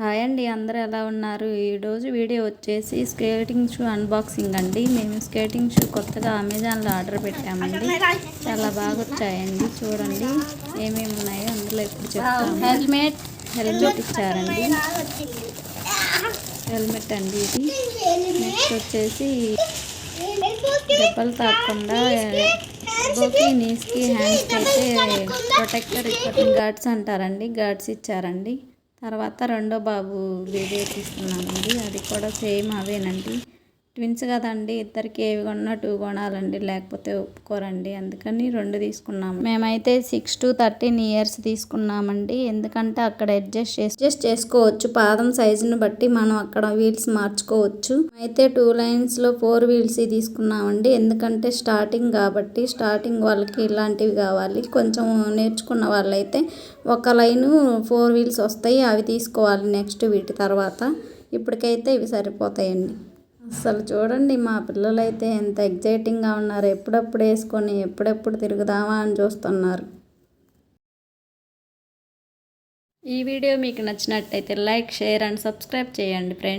Hi అండి అందరూ ఎలా ఉన్నారు? ఈరోజు వీడియో వచ్చేసి స్కేటింగ్ షూ అన్బాక్సింగ్ అండి. మేము స్కేటింగ్ షూ కొత్తగా అమెజాన్లో ఆర్డర్ పెట్టామండి. చాలా బాగా వచ్చాయండి చూడండి ఏమేమి ఉన్నాయో అందులో ఎప్పుడు చెప్తాము. హెల్మెట్ హెల్మెట్ ఇచ్చారండి. హెల్మెట్ అండి ఇది. నెక్స్ట్ వచ్చేసి దెబ్బలు తాకకుండా ఎల్బోకి నీస్కి హ్యాండ్స్కి అయితే ప్రొటెక్టర్ గార్డ్స్ అంటారండి గార్డ్స్ ఇచ్చారండి. తర్వాత రెండో బాబు వీడియో తీస్తున్నానండి. అది కూడా సేమ్ అవేనండి. ట్విన్స్ కదండి ఇద్దరికి ఏవి కొన్నా టూ కొనాలండి లేకపోతే ఒప్పుకోరండి. అందుకని రెండు తీసుకున్నాము. మేమైతే సిక్స్ టు థర్టీన్ ఇయర్స్ తీసుకున్నామండి. ఎందుకంటే అక్కడ అడ్జస్ట్ చేసి అడ్జస్ట్ చేసుకోవచ్చు. పాదం సైజుని బట్టి మనం అక్కడ వీల్స్ మార్చుకోవచ్చు. అయితే టూ లైన్స్లో ఫోర్ వీల్స్ తీసుకున్నామండి. ఎందుకంటే స్టార్టింగ్ కాబట్టి స్టార్టింగ్ వాళ్ళకి ఇలాంటివి కావాలి. కొంచెం నేర్చుకున్న వాళ్ళైతే ఒక లైను ఫోర్ వీల్స్ వస్తాయి అవి తీసుకోవాలి నెక్స్ట్ వీటి తర్వాత. ఇప్పటికైతే ఇవి సరిపోతాయండి. అసలు చూడండి మా పిల్లలైతే ఎంత ఎగ్జైటింగ్గా ఉన్నారు. ఎప్పుడెప్పుడు వేసుకొని ఎప్పుడెప్పుడు తిరుగుదామా అని చూస్తున్నారు. ఈ వీడియో మీకు నచ్చినట్టయితే లైక్ షేర్ అండ్ సబ్స్క్రైబ్ చేయండి ఫ్రెండ్స్.